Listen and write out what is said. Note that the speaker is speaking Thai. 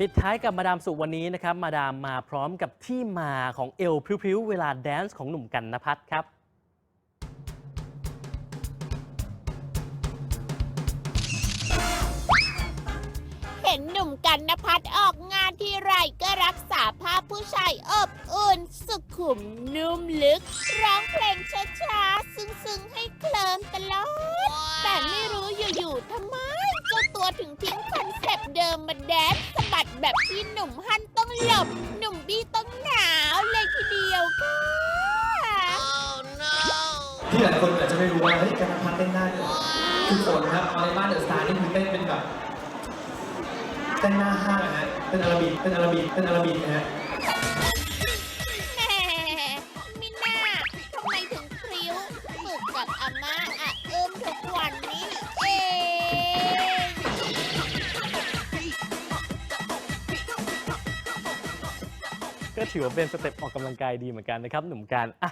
ปิดท้ายกับมาดามสุวันนี้นะครับ มาดามมาพร้อมกับที่มาของเอวพริ้วๆ เวลาแดนซ์ของหนุ่มกันนภัทรครับ เห็นหนุ่มกันนพัฒน์ออกงานที่ไรก็รักษาภาพผู้ชายอบอุ่น สุขุมนุ่มลึก ร้องเพลงช้าๆ ซึ้งๆ ให้เคลิมตลอด แต่ไม่รู้อยู่ๆทำไมเจ้าตัวถึงทิ้งคอนเซปต์เดิมมาแดนซ์ แบบที่หนุ่มฮันต้องหลบ หนุ่มบี้ต้องหนาวเลยทีเดียวค่ะที่หลายคนอาจจะไม่รู้ว่าเฮ้ยการพัฒน์เต้นได้ด้วยคือฝนครับมาในบ้านเดอะสตาร์นี่คือเต้นเป็นแบบเต้นหน้าห้างนะฮะเป็นอาราบิกเป็นอาราบิกเป็นอาราบิกนะฮะ ก็ถือว่าเป็นสเต็ปออกกำลังกายดีเหมือนกันนะครับหนุ่มการอะ